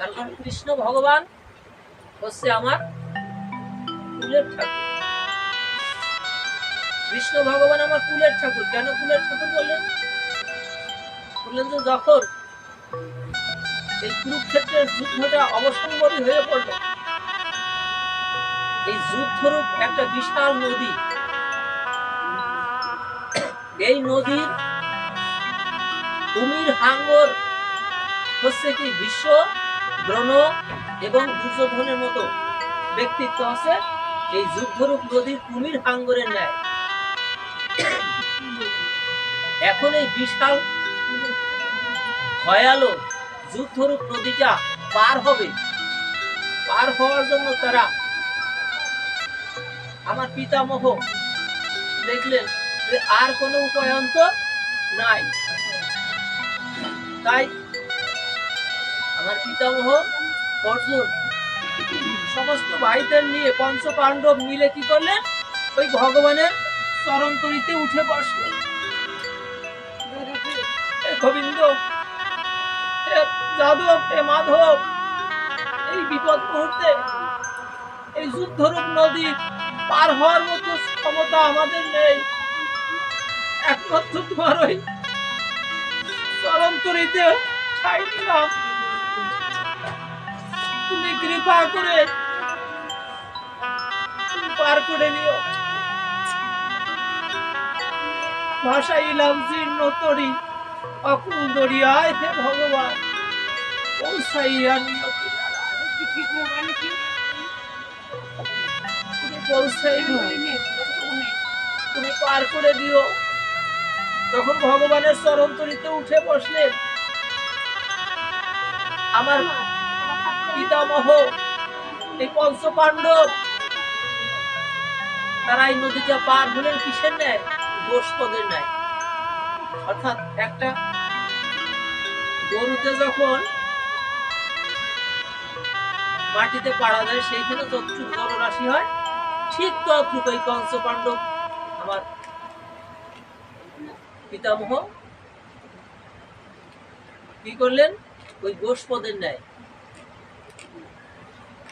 কারণ কৃষ্ণ ভগবান, হচ্ছে আমার কুলের ঠাকুর। কৃষ্ণ ভগবান আমার কুলের ঠাকুর। কেন কুলের ঠাকুর বললেন? বললেন যে যখন এই কুরুক্ষেত্রের যুদ্ধটা অবসম্ভাবী হয়ে পড়ল, এই যুদ্ধরূপ একটা বিশাল নদী, এই নদীর কুমির হাঙ্গর হচ্ছে কি বিশ্ব দ্রোণ এবং দুর্যোধনের মতো ব্যক্তিত্ব আছে, এই যুদ্ধরূপ নদীর কুমির হাঙ্গরের ন্যায়। এখন এই বিশাল ভয়ালো যুদ্ধরূপ নদীটা পার হবে। পার হওয়ার জন্য তারা আমার পিতামহ দেখলেন যে আর কোনো উপায়ন্ত নাই। তাই আমার পিতামহ, অর্জুন, সমস্ত ভাইদের নিয়ে পঞ্চ পাণ্ডব মিলে কি করলেন? ওই ভগবানের চরণ তরিতে উঠে বসলেন। গোবিন্দ যাদব মাধব, এই বিপদ মুহূর্তে এই যুদ্ধরূপ নদী পার হওয়ার মতো ক্ষমতা আমাদের নেই। একমাত্র তোমার ওই চরন্তরিতে ঠাই দিলাম। তুমি কৃপা করে পার করে নিও। ভাষাইলাম জীর্ণ তরি অকুল দরিয়ায় হে ভগবান। তুমি পার করে দিও তখন ভগবানের চরন্তরিতে উঠে বসলেন। আমার পিতামহ, এই পঞ্চ পাণ্ডব, তারা এই নদীটা পার হলেন কিসের ন্যায়? গোষ্পদের ন্যায়। অর্থাৎ একটা গরুতে যখন মাটিতে পাড়া দেয়, সেইখানে যতটুকু জলরাশি হয়, ঠিক ততটুকু এই পঞ্চ পাণ্ডব, আমার পিতামহ, কি করলেন? ওই গোষ্পদের ন্যায়।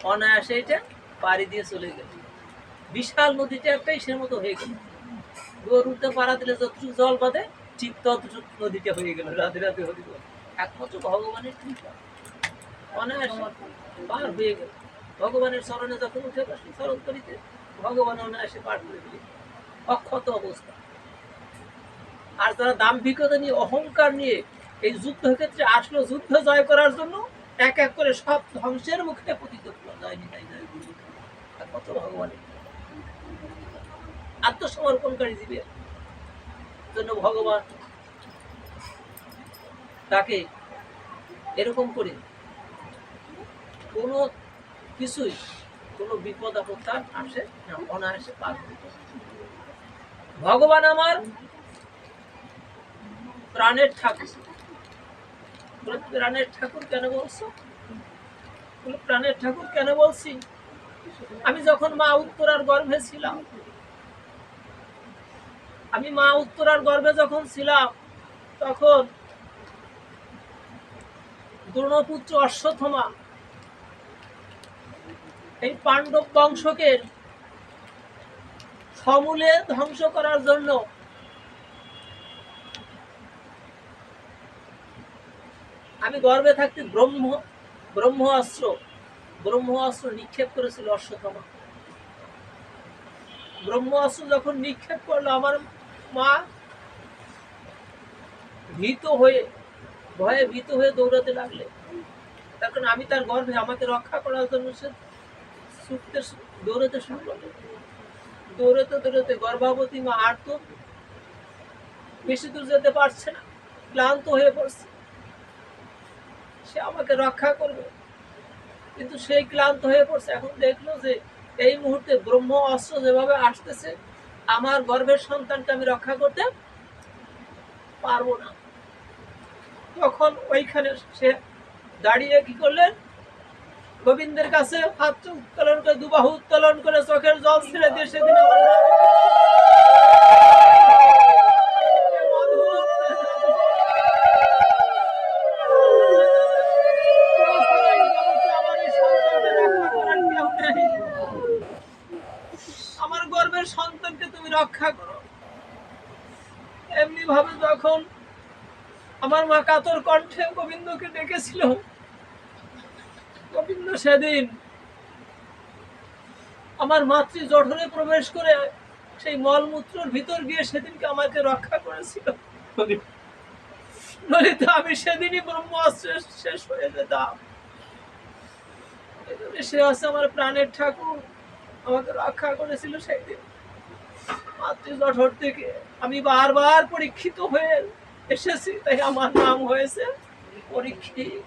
অনায়াসে এটা পাড়ি দিয়ে চলে গেল। বিশাল নদীটা একটা ইসের মতো হয়ে গেল। গরুতে পাড়া দিলে যতটুকু জল বাঁধে, ঠিক ততটুকু নদীটা হয়ে গেল রাতে রাতে হয়ে গেল। একমাত্র ভগবানের কৃপা। অনায়াসে পার হয়ে গেল। ভগবানের স্মরণে যখন উঠে বসে স্মরণ করিতে, ভগবান অনায়াসে পার করে দিলে অক্ষত অবস্থা। আর যারা দাম্ভিকতা নিয়ে, অহংকার নিয়ে এই যুদ্ধ ক্ষেত্রে আসলো, যুদ্ধ জয় করার জন্য এক এক করে সব ধ্বংসের মুখে পতিত হলো। জয় নিতাই জয় কত ভগবানের আত্মসমর্পণকারী জীবের জন্য ভগবান তাকে এরকম করে কোনো কিছুই, কোনো বিপদ আপদ তার আসে না, অনায়াসে পার ভগবান আমার প্রাণের ঠাকুর। প্রাণের ঠাকুর কেন বলছো? বলে, প্রাণের ঠাকুর কেন বলছি? আমি যখন মা উত্তরার গর্ভে ছিলাম আমি মা উত্তরার গর্ভে যখন ছিলাম তখন দ্রোণপুত্র অশ্বথমা এই পাণ্ডব বংশকে সমূলে ধ্বংস করার জন্য আমি গর্বে থাকতে ব্রহ্ম ব্রহ্ম অস্ত্র ব্রহ্ম অস্ত্র নিক্ষেপ করেছিল অশ্বতমা ব্রহ্মাস্ত্র যখন নিক্ষেপ করল, আমার মা ভীত হয়ে, ভয়ে ভীত হয়ে দৌড়াতে লাগলে। তখন আমি তার গর্ভে, আমাকে রক্ষা করার জন্য সে ছুটতে দৌড়াতে শুরু করল। দৌড়াতে দৌড়াতে গর্ভবতী মা আর তো বেশি দূর যেতে পারছে না, ক্লান্ত হয়ে পড়ছে। সে আমাকে রক্ষা করবে। কিন্তু সেই ক্লান্ত হয়ে পড়ছে। এখন দেখল যে এই মুহূর্তে ব্রহ্ম অস্ত্র যেভাবে আসতেছে, আমার গর্ভের সন্তানকে আমি রক্ষা করতে পারব না। তখন ওইখানে সে দাঁড়িয়ে কি করলেন? গোবিন্দের কাছে হাত উত্তোলন করে, দুবাহু উত্তোলন করে চোখের জল ছেড়ে দিয়ে সেদিন আমার রক্ষা করো। এমনি ভাবে যখন আমার মা কাতর কণ্ঠে গোবিন্দকে ডেকেছিল, গোবিন্দ সেদিন আমার মাতৃ জঠরে প্রবেশ করে সেই মলমূত্রের ভিতর গিয়ে সেদিনকে আমাকে রক্ষা করেছিল। নলিত আমি সেদিনই ব্রহ্মাস্ত্র শেষ হয়ে যেতাম। সে হচ্ছে আমার প্রাণের ঠাকুর, আমাকে রক্ষা করেছিল সেই দিন। মাতৃ জঠর থেকে আমি বারবার পরীক্ষিত হয়ে এসেছি তাই আমার নাম হয়েছে পরীক্ষিত।